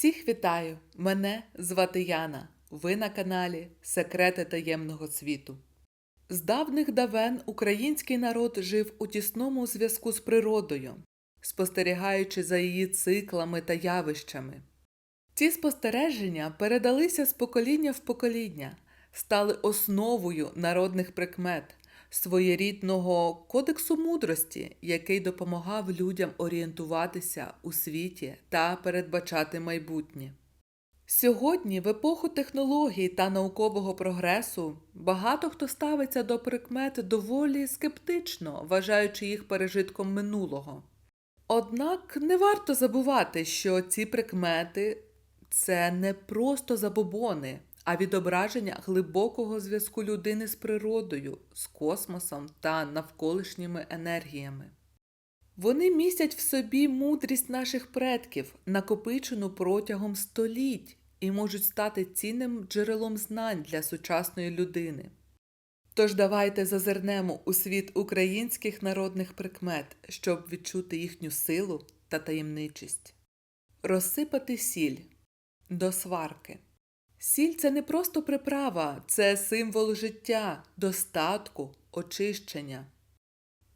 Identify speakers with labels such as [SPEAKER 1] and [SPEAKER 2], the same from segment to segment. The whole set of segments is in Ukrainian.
[SPEAKER 1] Всіх вітаю! Мене звати Яна. Ви на каналі Секрети таємного світу. З давних давен український народ жив у тісному зв'язку з природою, спостерігаючи за її циклами та явищами. Ці спостереження передалися з покоління в покоління, стали основою народних прикмет, своєрідного кодексу мудрості, який допомагав людям орієнтуватися у світі та передбачати майбутнє. Сьогодні, в епоху технологій та наукового прогресу, багато хто ставиться до прикмет доволі скептично, вважаючи їх пережитком минулого. Однак не варто забувати, що ці прикмети це не просто забобони, а відображення глибокого зв'язку людини з природою, з космосом та навколишніми енергіями. Вони містять в собі мудрість наших предків, накопичену протягом століть, і можуть стати цінним джерелом знань для сучасної людини. Тож давайте зазирнемо у світ українських народних прикмет, щоб відчути їхню силу та таємничість. Розсипати сіль до сварки. Сіль це не просто приправа, це символ життя, достатку, очищення.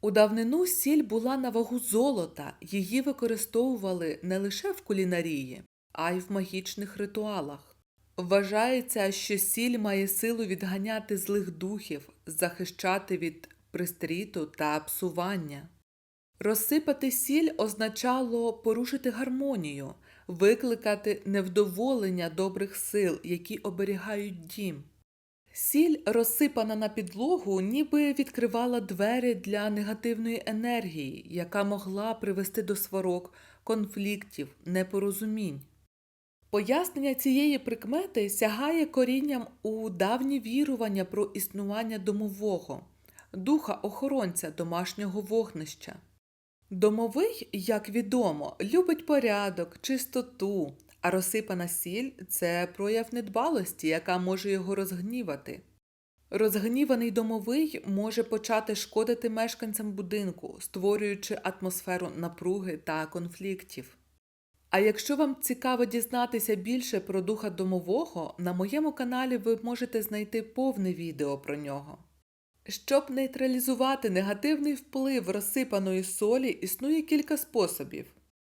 [SPEAKER 1] У давнину сіль була на вагу золота, її використовували не лише в кулінарії, а й в магічних ритуалах. Вважається, що сіль має силу відганяти злих духів, захищати від пристріту та псування. Розсипати сіль означало порушити гармонію, викликати невдоволення добрих сил, які оберігають дім. Сіль, розсипана на підлогу, ніби відкривала двері для негативної енергії, яка могла привести до сварок, конфліктів, непорозумінь. Пояснення цієї прикмети сягає корінням у давні вірування про існування домового, духа охоронця домашнього вогнища. Домовий, як відомо, любить порядок, чистоту, а розсипана сіль це прояв недбалості, яка може його розгнівати. Розгніваний домовий може почати шкодити мешканцям будинку, створюючи атмосферу напруги та конфліктів. А якщо вам цікаво дізнатися більше про духа домового, на моєму каналі ви можете знайти повне відео про нього. Щоб нейтралізувати негативний вплив розсипаної солі, існує кілька способів.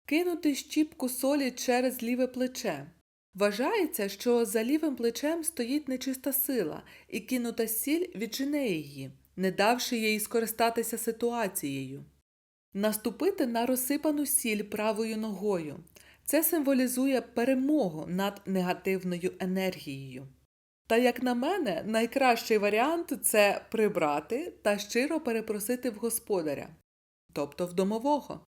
[SPEAKER 1] Кинути щіпку солі через ліве плече. Вважається, що за лівим плечем стоїть нечиста сила, і кинута сіль віджене її, не давши їй скористатися ситуацією. Наступити на розсипану сіль правою ногою. Це символізує перемогу над негативною енергією. Та, як на мене, найкращий варіант це прибрати та щиро перепросити в господаря, тобто в домового.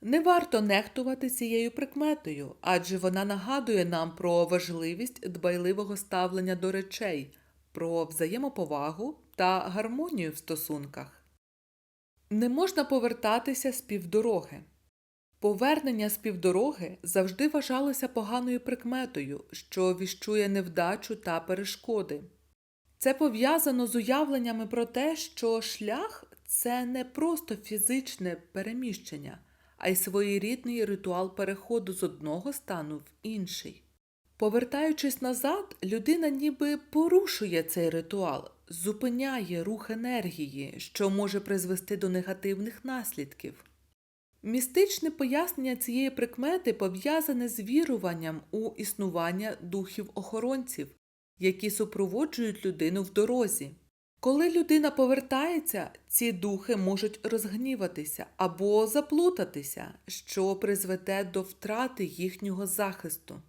[SPEAKER 1] Не варто нехтувати цією прикметою, адже вона нагадує нам про важливість дбайливого ставлення до речей, про взаємоповагу та гармонію в стосунках. Не можна повертатися з півдороги. Повернення з півдороги завжди вважалося поганою прикметою, що віщує невдачу та перешкоди. Це пов'язано з уявленнями про те, що шлях це не просто фізичне переміщення, а й своєрідний ритуал переходу з одного стану в інший. Повертаючись назад, людина ніби порушує цей ритуал, зупиняє рух енергії, що може призвести до негативних наслідків. Містичне пояснення цієї прикмети пов'язане з віруванням у існування духів-охоронців, які супроводжують людину в дорозі. Коли людина повертається, ці духи можуть розгніватися або заплутатися, що призведе до втрати їхнього захисту.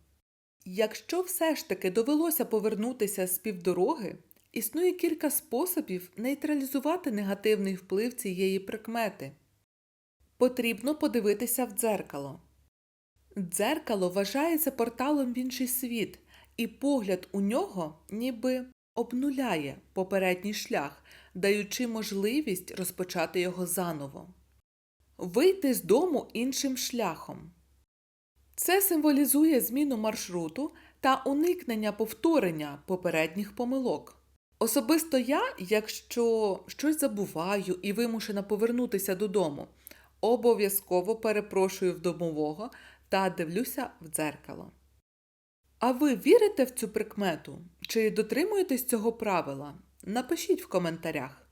[SPEAKER 1] Якщо все ж таки довелося повернутися з півдороги, існує кілька способів нейтралізувати негативний вплив цієї прикмети. Потрібно подивитися в дзеркало. Дзеркало вважається порталом в інший світ, і погляд у нього ніби обнуляє попередній шлях, даючи можливість розпочати його заново, вийти з дому іншим шляхом. Це символізує зміну маршруту та уникнення повторення попередніх помилок. Особисто я, якщо щось забуваю і вимушена повернутися додому, обов'язково перепрошую в домового та дивлюся в дзеркало. А ви вірите в цю прикмету? Чи дотримуєтесь цього правила? Напишіть в коментарях.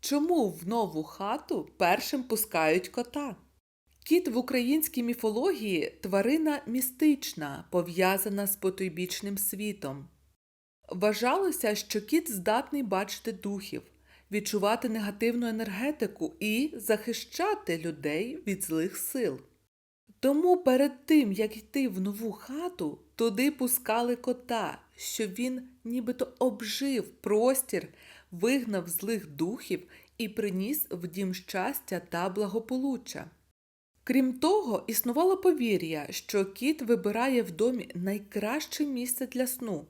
[SPEAKER 1] Чому в нову хату першим пускають кота? Кіт в українській міфології тварина містична, пов'язана з потойбічним світом. Вважалося, що кіт здатний бачити духів, відчувати негативну енергетику і захищати людей від злих сил. Тому перед тим, як йти в нову хату, туди пускали кота, щоб він нібито обжив простір, вигнав злих духів і приніс в дім щастя та благополуччя. Крім того, існувало повір'я, що кіт вибирає в домі найкраще місце для сну.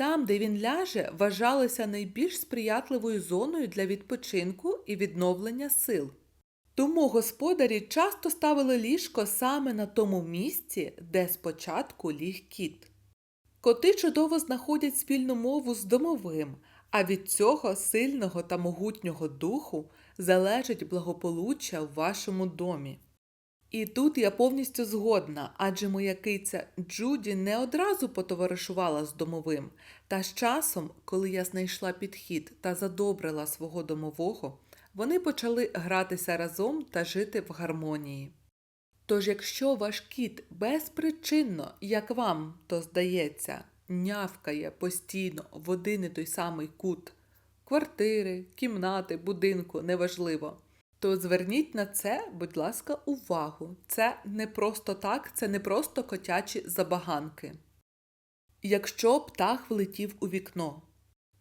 [SPEAKER 1] Там, де він ляже, вважалося найбільш сприятливою зоною для відпочинку і відновлення сил. Тому господарі часто ставили ліжко саме на тому місці, де спочатку ліг кіт. Коти чудово знаходять спільну мову з домовим, а від цього сильного та могутнього духу залежить благополуччя в вашому домі. І тут я повністю згодна, адже моя киця Джуді не одразу потоваришувала з домовим, та з часом, коли я знайшла підхід та задобрила свого домового, вони почали гратися разом та жити в гармонії. Тож, якщо ваш кіт безпричинно, як вам то здається, нявкає постійно в один і той самий кут. Квартири, кімнати, будинку, неважливо, то зверніть на це, будь ласка, увагу. Це не просто так, це не просто котячі забаганки. Якщо птах влетів у вікно.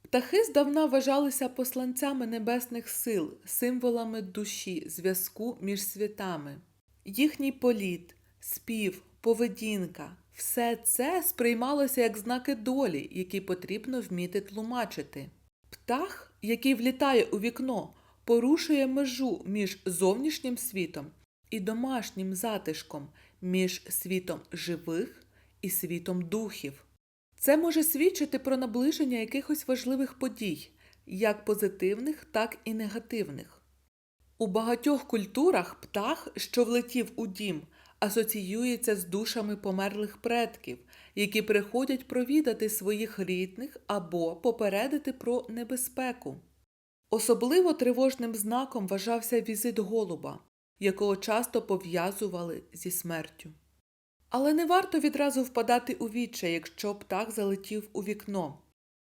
[SPEAKER 1] Птахи здавна вважалися посланцями небесних сил, символами душі, зв'язку між світами. Їхній політ, спів, поведінка все це сприймалося як знаки долі, які потрібно вміти тлумачити. Птах, який влітає у вікно, порушує межу між зовнішнім світом і домашнім затишком, між світом живих і світом духів. Це може свідчити про наближення якихось важливих подій, як позитивних, так і негативних. У багатьох культурах птах, що влетів у дім, асоціюється з душами померлих предків, які приходять провідати своїх рідних або попередити про небезпеку. Особливо тривожним знаком вважався візит голуба, якого часто пов'язували зі смертю. Але не варто відразу впадати у відчай, якщо птах залетів у вікно.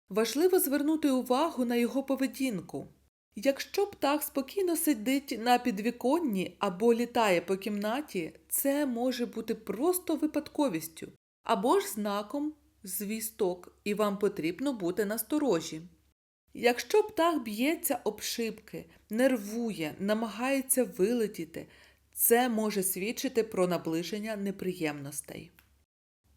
[SPEAKER 1] Важливо звернути увагу на його поведінку. Якщо птах спокійно сидить на підвіконні або літає по кімнаті, це може бути просто випадковістю або ж знаком звісток, і вам потрібно бути насторожі. Якщо птах б'ється об шибки, нервує, намагається вилетіти, це може свідчити про наближення неприємностей.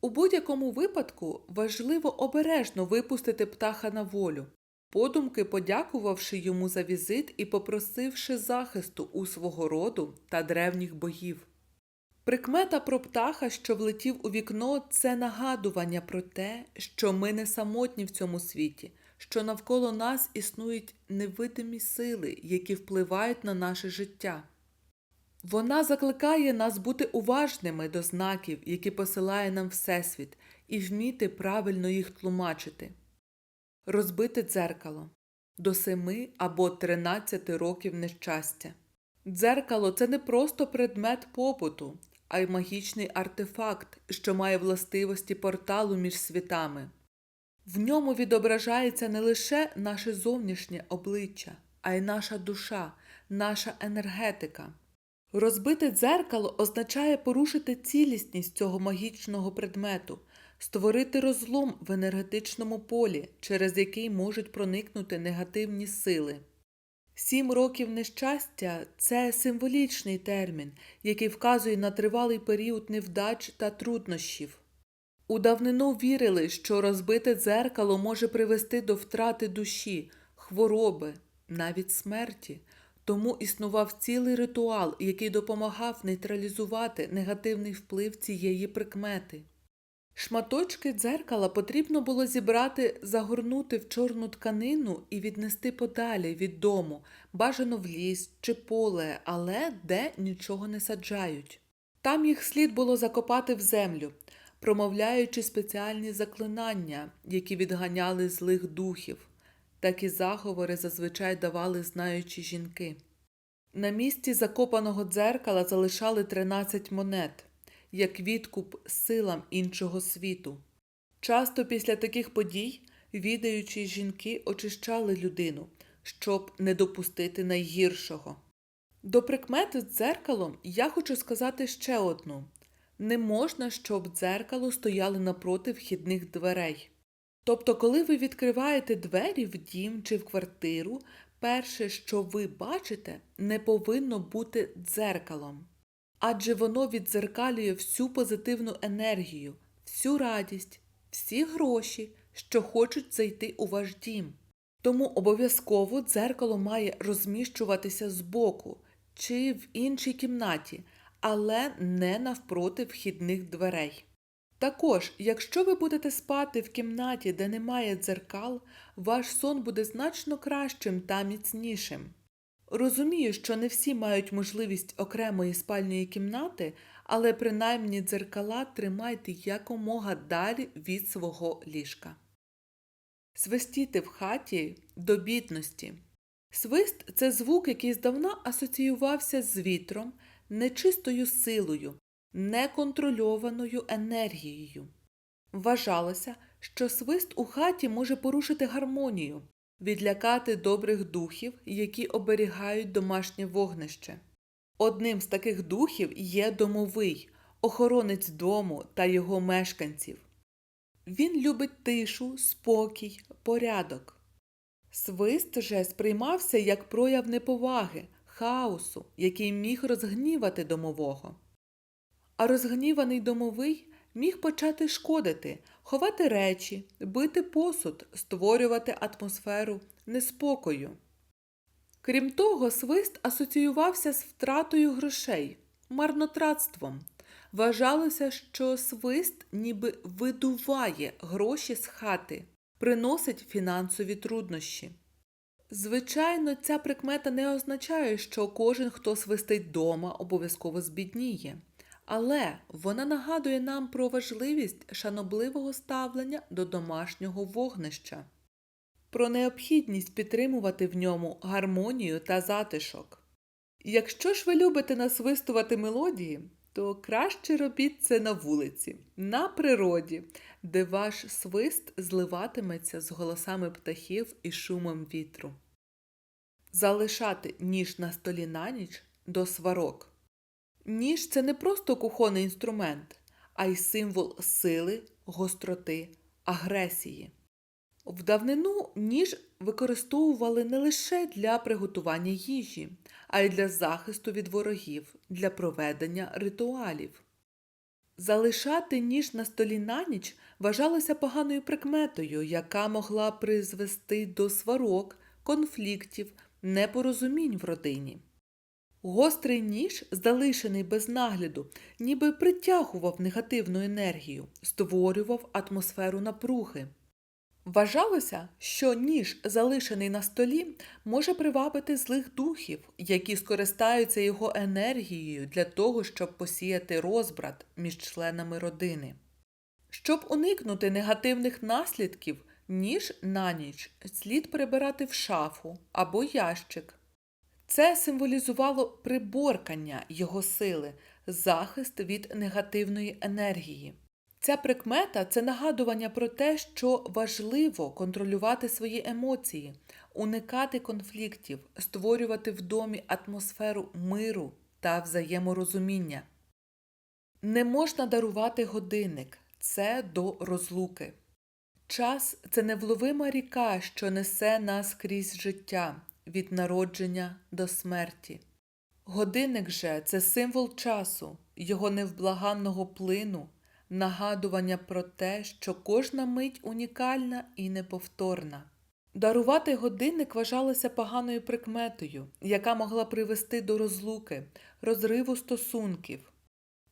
[SPEAKER 1] У будь-якому випадку важливо обережно випустити птаха на волю, подумки подякувавши йому за візит і попросивши захисту у свого роду та древніх богів. Прикмета про птаха, що влетів у вікно, це нагадування про те, що ми не самотні в цьому світі, що навколо нас існують невидимі сили, які впливають на наше життя. Вона закликає нас бути уважними до знаків, які посилає нам Всесвіт, і вміти правильно їх тлумачити. Розбите дзеркало до семи або тринадцяти років нещастя. Дзеркало це не просто предмет побуту, а й магічний артефакт, що має властивості порталу між світами. В ньому відображається не лише наше зовнішнє обличчя, а й наша душа, наша енергетика. Розбите дзеркало означає порушити цілісність цього магічного предмету, створити розлом в енергетичному полі, через який можуть проникнути негативні сили. Сім років нещастя це символічний термін, який вказує на тривалий період невдач та труднощів. У давнину вірили, що розбите дзеркало може привести до втрати душі, хвороби, навіть смерті. Тому існував цілий ритуал, який допомагав нейтралізувати негативний вплив цієї прикмети. Шматочки дзеркала потрібно було зібрати, загорнути в чорну тканину і віднести подалі від дому, бажано в ліс чи поле, але де нічого не саджають. Там їх слід було закопати в землю. Промовляючи спеціальні заклинання, які відганяли злих духів. Такі заговори зазвичай давали знаючі жінки. На місці закопаного дзеркала залишали 13 монет, як відкуп силам іншого світу. Часто після таких подій відаючі жінки очищали людину, щоб не допустити найгіршого. До прикмети з дзеркалом я хочу сказати ще одну не можна, щоб дзеркало стояло напроти вхідних дверей. Тобто, коли ви відкриваєте двері в дім чи в квартиру, перше, що ви бачите, не повинно бути дзеркалом. Адже воно віддзеркалює всю позитивну енергію, всю радість, всі гроші, що хочуть зайти у ваш дім. Тому обов'язково дзеркало має розміщуватися збоку чи в іншій кімнаті, але не навпроти вхідних дверей. Також, якщо ви будете спати в кімнаті, де немає дзеркал, ваш сон буде значно кращим та міцнішим. Розумію, що не всі мають можливість окремої спальної кімнати, але принаймні дзеркала тримайте якомога далі від свого ліжка. Свистіти в хаті до бідності. Свист це звук, який здавна асоціювався з вітром, нечистою силою, неконтрольованою енергією. Вважалося, що свист у хаті може порушити гармонію, відлякати добрих духів, які оберігають домашнє вогнище. Одним з таких духів є домовий, охоронець дому та його мешканців. Він любить тишу, спокій, порядок. Свист же сприймався як прояв неповаги, хаосу, який міг розгнівати домового. А розгніваний домовий міг почати шкодити, ховати речі, бити посуд, створювати атмосферу неспокою. Крім того, свист асоціювався з втратою грошей, марнотратством. Вважалося, що свист ніби видуває гроші з хати, приносить фінансові труднощі. Звичайно, ця прикмета не означає, що кожен, хто свистить дома, обов'язково збідніє, але вона нагадує нам про важливість шанобливого ставлення до домашнього вогнища, про необхідність підтримувати в ньому гармонію та затишок. Якщо ж ви любите насвистувати мелодії, то краще робіть це на вулиці, на природі, де ваш свист зливатиметься з голосами птахів і шумом вітру. Залишати ніж на столі на ніч до сварок. Ніж це не просто кухонний інструмент, а й символ сили, гостроти, агресії. В давнину ніж використовували не лише для приготування їжі, а й для захисту від ворогів, для проведення ритуалів. Залишати ніж на столі на ніч вважалося поганою прикметою, яка могла призвести до сварок, конфліктів, непорозумінь в родині. Гострий ніж, залишений без нагляду, ніби притягував негативну енергію, створював атмосферу напруги. Вважалося, що ніж, залишений на столі, може привабити злих духів, які скористаються його енергією для того, щоб посіяти розбрат між членами родини. Щоб уникнути негативних наслідків, ніж на ніч слід прибирати в шафу або ящик. Це символізувало приборкання його сили, захист від негативної енергії. Ця прикмета це нагадування про те, що важливо контролювати свої емоції, уникати конфліктів, створювати в домі атмосферу миру та взаєморозуміння. Не можна дарувати годинник це до розлуки. Час це невловима ріка, що несе нас крізь життя від народження до смерті. Годинник же це символ часу, його невблаганного плину нагадування про те, що кожна мить унікальна і неповторна. Дарувати годинник вважалося поганою прикметою, яка могла привести до розлуки, розриву стосунків.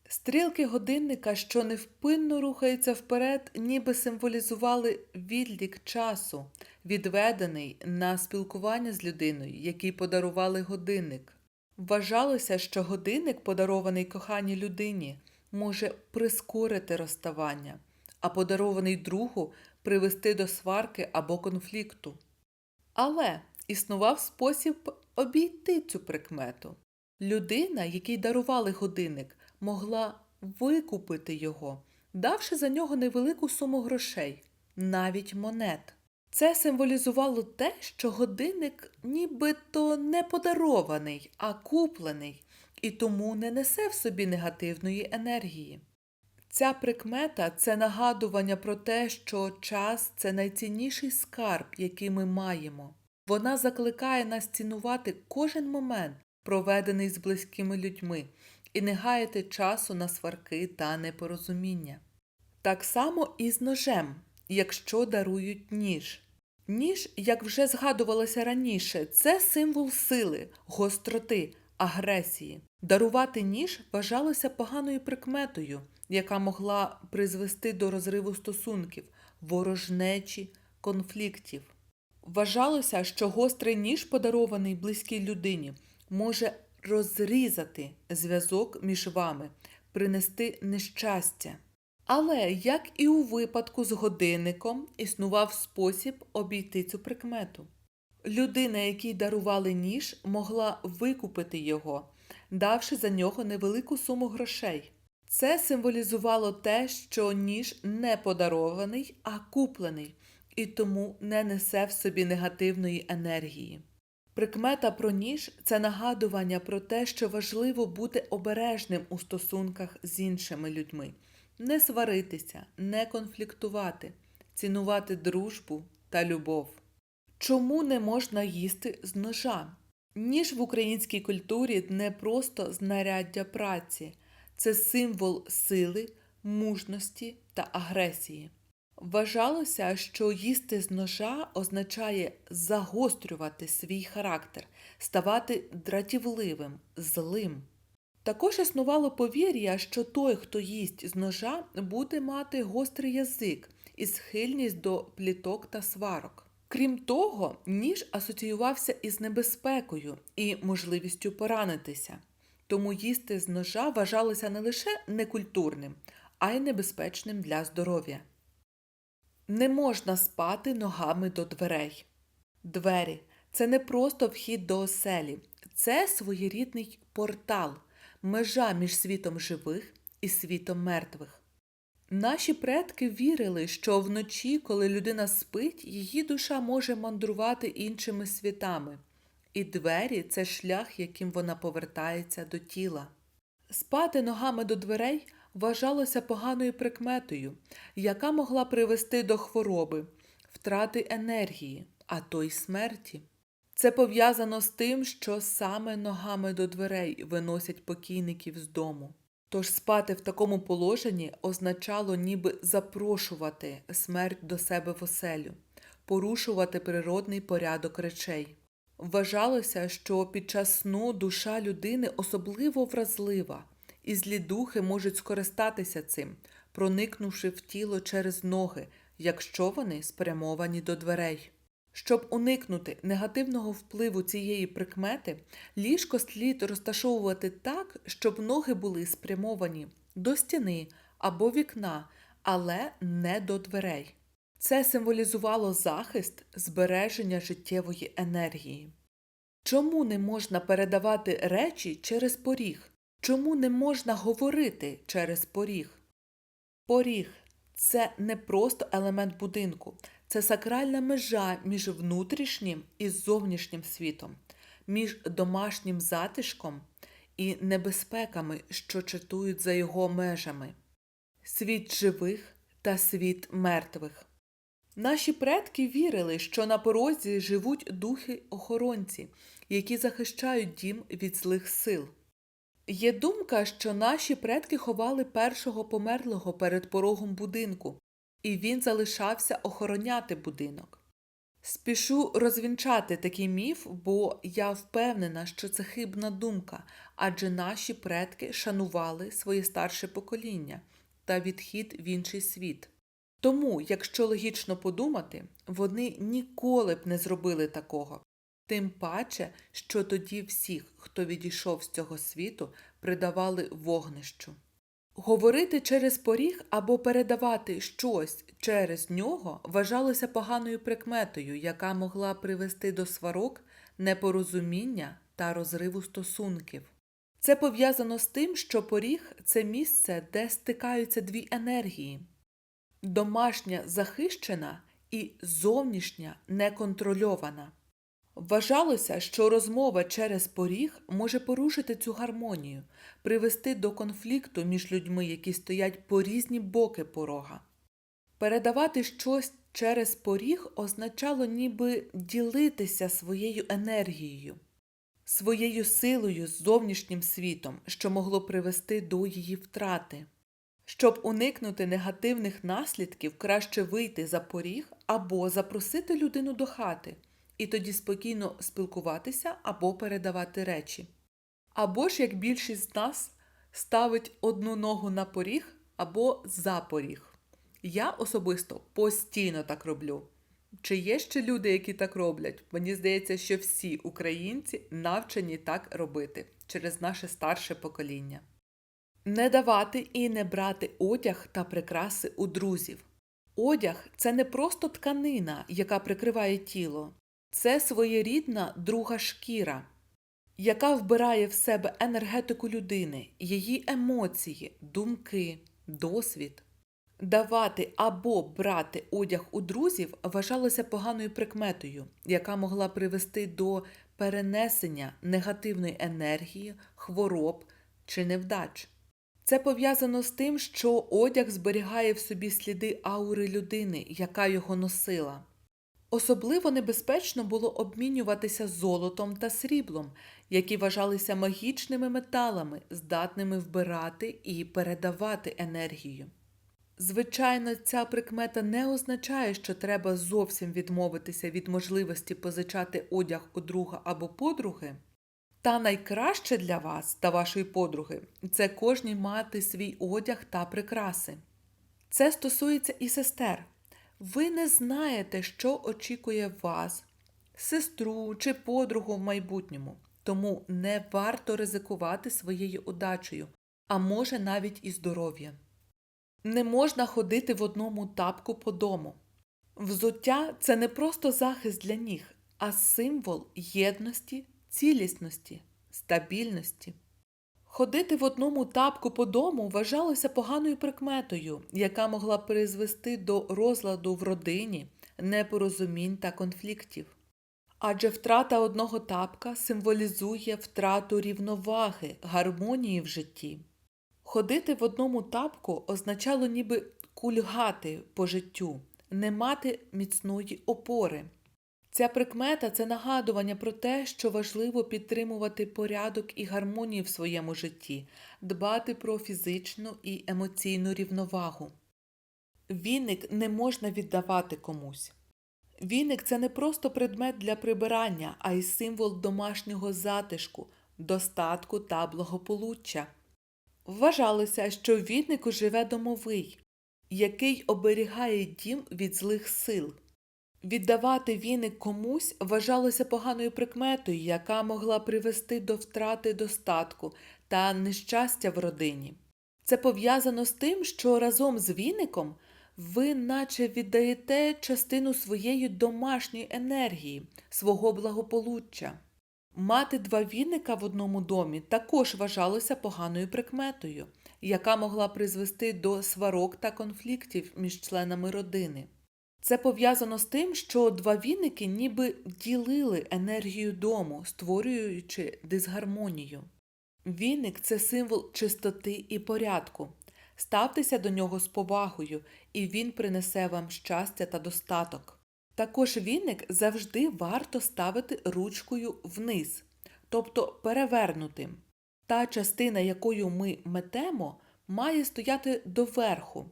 [SPEAKER 1] Стрілки годинника, що невпинно рухаються вперед, ніби символізували відлік часу, відведений на спілкування з людиною, якій подарували годинник. Вважалося, що годинник, подарований коханій людині, може прискорити розставання, а подарований другу привести до сварки або конфлікту. Але існував спосіб обійти цю прикмету. Людина, якій дарували годинник, могла викупити його, давши за нього невелику суму грошей, навіть монет. Це символізувало те, що годинник нібито не подарований, а куплений, і тому не несе в собі негативної енергії. Ця прикмета це нагадування про те, що час це найцінніший скарб, який ми маємо. Вона закликає нас цінувати кожен момент, проведений з близькими людьми, і не гаяти часу на сварки та непорозуміння. Так само і з ножем, якщо дарують ніж. Ніж, як вже згадувалося раніше, це символ сили, гостроти, агресії. Дарувати ніж вважалося поганою прикметою, яка могла призвести до розриву стосунків, ворожнечі, конфліктів. Вважалося, що гострий ніж, подарований близькій людині, може розрізати зв'язок між вами, принести нещастя. Але, як і у випадку з годинником, існував спосіб обійти цю прикмету. Людина, якій дарували ніж, могла викупити його, давши за нього невелику суму грошей. Це символізувало те, що ніж не подарований, а куплений, і тому не несе в собі негативної енергії. Прикмета про ніж це нагадування про те, що важливо бути обережним у стосунках з іншими людьми, не сваритися, не конфліктувати, цінувати дружбу та любов. Чому не можна їсти з ножа? Ніж в українській культурі не просто знаряддя праці, це символ сили, мужності та агресії. Вважалося, що їсти з ножа означає загострювати свій характер, ставати дратівливим, злим. Також існувало повір'я, що той, хто їсть з ножа, буде мати гострий язик і схильність до пліток та сварок. Крім того, ніж асоціювався із небезпекою і можливістю поранитися, тому їсти з ножа вважалося не лише некультурним, а й небезпечним для здоров'я. Не можна спати ногами до дверей. Двері це не просто вхід до оселі, це своєрідний портал, межа між світом живих і світом мертвих. Наші предки вірили, що вночі, коли людина спить, її душа може мандрувати іншими світами, і двері це шлях, яким вона повертається до тіла. Спати ногами до дверей вважалося поганою прикметою, яка могла привести до хвороби, втрати енергії, а то й смерті. Це пов'язано з тим, що саме ногами до дверей виносять покійників з дому. Тож спати в такому положенні означало ніби запрошувати смерть до себе в оселю, порушувати природний порядок речей. Вважалося, що під час сну душа людини особливо вразлива, і злі духи можуть скористатися цим, проникнувши в тіло через ноги, якщо вони спрямовані до дверей. Щоб уникнути негативного впливу цієї прикмети, ліжко слід розташовувати так, щоб ноги були спрямовані до стіни або вікна, але не до дверей. Це символізувало захист збереження життєвої енергії. Чому не можна передавати речі через поріг? Чому не можна говорити через поріг? Поріг це не просто елемент будинку, це сакральна межа між внутрішнім і зовнішнім світом, між домашнім затишком і небезпеками, що чатують за його межами, світ живих та світ мертвих. Наші предки вірили, що на порозі живуть духи-охоронці, які захищають дім від злих сил. Є думка, що наші предки ховали першого померлого перед порогом будинку, і він залишався охороняти будинок. Спішу розвінчати такий міф, бо я впевнена, що це хибна думка, адже наші предки шанували своє старше покоління та відхід в інший світ. Тому, якщо логічно подумати, вони ніколи б не зробили такого. Тим паче, що тоді всіх, хто відійшов з цього світу, придавали вогнищу. Говорити через поріг або передавати щось через нього вважалося поганою прикметою, яка могла привести до сварок, непорозуміння та розриву стосунків. Це пов'язано з тим, що поріг це місце, де стикаються дві енергії домашня захищена і зовнішня неконтрольована. Вважалося, що розмова через поріг може порушити цю гармонію, привести до конфлікту між людьми, які стоять по різні боки порога. Передавати щось через поріг означало ніби ділитися своєю енергією, своєю силою з зовнішнім світом, що могло привести до її втрати. Щоб уникнути негативних наслідків, краще вийти за поріг або запросити людину до хати і тоді спокійно спілкуватися або передавати речі. Або ж як більшість з нас ставить одну ногу на поріг або за поріг. Я особисто постійно так роблю. Чи є ще люди, які так роблять? Мені здається, що всі українці навчені так робити через наше старше покоління. Не давати і не брати одяг та прикраси у друзів. Одяг це не просто тканина, яка прикриває тіло, це своєрідна друга шкіра, яка вбирає в себе енергетику людини, її емоції, думки, досвід. Давати або брати одяг у друзів вважалося поганою прикметою, яка могла привести до перенесення негативної енергії, хвороб чи невдач. Це пов'язано з тим, що одяг зберігає в собі сліди аури людини, яка його носила. Особливо небезпечно було обмінюватися золотом та сріблом, які вважалися магічними металами, здатними вбирати і передавати енергію. Звичайно, ця прикмета не означає, що треба зовсім відмовитися від можливості позичати одяг у друга або подруги. Та найкраще для вас та вашої подруги це кожній мати свій одяг та прикраси. Це стосується і сестер. Ви не знаєте, що очікує вас, сестру чи подругу в майбутньому, тому не варто ризикувати своєю удачею, а може навіть і здоров'ям. Не можна ходити в одному тапку по дому. Взуття це не просто захист для ніг, а символ єдності, цілісності, стабільності. Ходити в одному тапку по дому вважалося поганою прикметою, яка могла призвести до розладу в родині, непорозумінь та конфліктів. Адже втрата одного тапка символізує втрату рівноваги, гармонії в житті. Ходити в одному тапку означало ніби кульгати по життю, не мати міцної опори. Ця прикмета це нагадування про те, що важливо підтримувати порядок і гармонію в своєму житті, дбати про фізичну і емоційну рівновагу. Віник не можна віддавати комусь. Віник це не просто предмет для прибирання, а й символ домашнього затишку, достатку та благополуччя. Вважалося, що в вінику живе домовий, який оберігає дім від злих сил. Віддавати віник комусь вважалося поганою прикметою, яка могла привести до втрати достатку та нещастя в родині. Це пов'язано з тим, що разом з віником ви наче віддаєте частину своєї домашньої енергії, свого благополуччя. Мати два віника в одному домі також вважалося поганою прикметою, яка могла призвести до сварок та конфліктів між членами родини. Це пов'язано з тим, що два віники ніби ділили енергію дому, створюючи дисгармонію. Віник це символ чистоти і порядку. Ставтеся до нього з повагою, і він принесе вам щастя та достаток. Також віник завжди варто ставити ручкою вниз, тобто перевернутим. Та частина, якою ми метемо, має стояти доверху,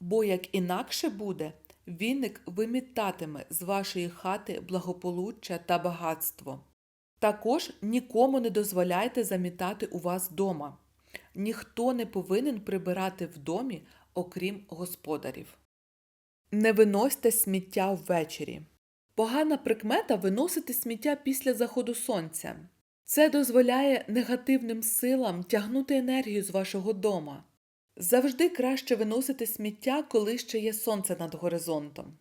[SPEAKER 1] бо як інакше буде, віник вимітатиме з вашої хати благополуччя та багатство. Також нікому не дозволяйте замітати у вас дома. Ніхто не повинен прибирати в домі, окрім господарів. Не виносьте сміття ввечері. Погана прикмета виносити сміття після заходу сонця. Це дозволяє негативним силам тягнути енергію з вашого дома. Завжди краще виносити сміття, коли ще є сонце над горизонтом.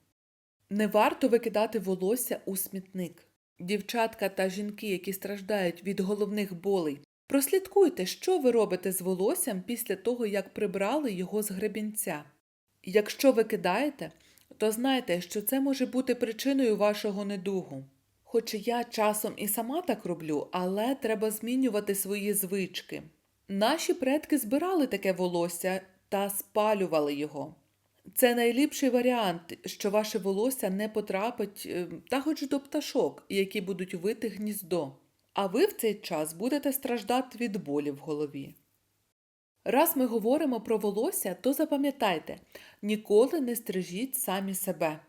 [SPEAKER 1] Не варто викидати волосся у смітник. Дівчатка та жінки, які страждають від головних болей, прослідкуйте, що ви робите з волоссям після того, як прибрали його з гребінця. Якщо ви кидаєте, то знайте, що це може бути причиною вашого недугу. Хоч я часом і сама так роблю, але треба змінювати свої звички. Наші предки збирали таке волосся та спалювали його. Це найліпший варіант, що ваше волосся не потрапить е, та хоч до пташок, які будуть вити гніздо, а ви в цей час будете страждати від болі в голові. Раз ми говоримо про волосся, то запам'ятайте, ніколи не стрижіть самі себе.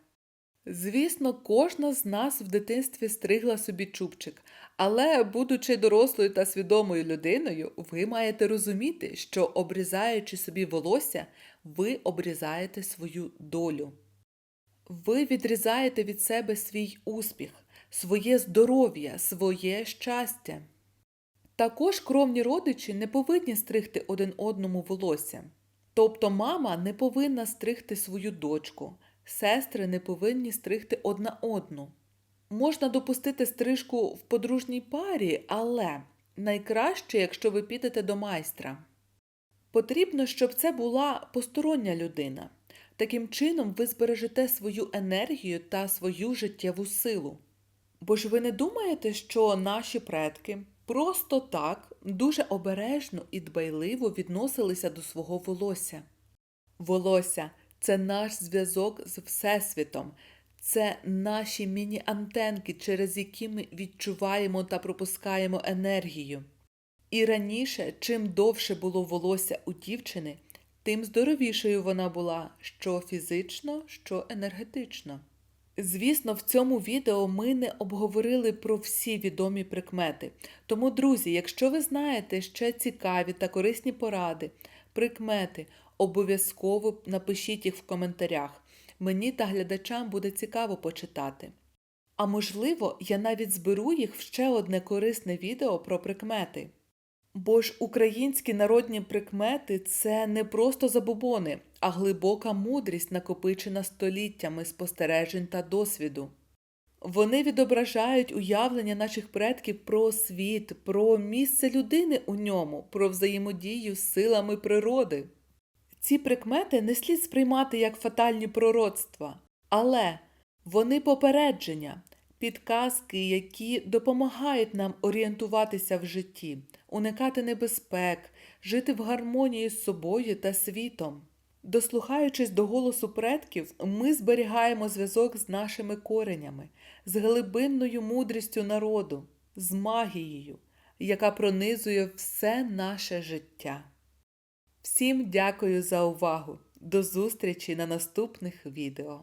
[SPEAKER 1] Звісно, кожна з нас в дитинстві стригла собі чубчик, але, будучи дорослою та свідомою людиною, ви маєте розуміти, що обрізаючи собі волосся, ви обрізаєте свою долю. Ви відрізаєте від себе свій успіх, своє здоров'я, своє щастя. Також кровні родичі не повинні стригти один одному волосся. Тобто мама не повинна стригти свою дочку, сестри не повинні стригти одна одну. Можна допустити стрижку в подружній парі, але найкраще, якщо ви підете до майстра. Потрібно, щоб це була постороння людина. Таким чином ви збережете свою енергію та свою життєву силу. Бо ж ви не думаєте, що наші предки просто так дуже обережно і дбайливо відносилися до свого волосся? Волосся це наш зв'язок з Всесвітом, це наші міні-антенки, через які ми відчуваємо та пропускаємо енергію. І раніше, чим довше було волосся у дівчини, тим здоровішою вона була що фізично, що енергетично. Звісно, в цьому відео ми не обговорили про всі відомі прикмети. Тому, друзі, якщо ви знаєте ще цікаві та корисні поради, прикмети, обов'язково напишіть їх в коментарях. Мені та глядачам буде цікаво почитати. А можливо, я навіть зберу їх в ще одне корисне відео про прикмети. Бо ж українські народні прикмети це не просто забобони, а глибока мудрість, накопичена століттями спостережень та досвіду. Вони відображають уявлення наших предків про світ, про місце людини у ньому, про взаємодію з силами природи. Ці прикмети не слід сприймати як фатальні пророцтва, але вони попередження, підказки, які допомагають нам орієнтуватися в житті, уникати небезпек, жити в гармонії з собою та світом. Дослухаючись до голосу предків, ми зберігаємо зв'язок з нашими коренями, з глибинною мудрістю народу, з магією, яка пронизує все наше життя. Всім дякую за увагу! До зустрічі на наступних відео!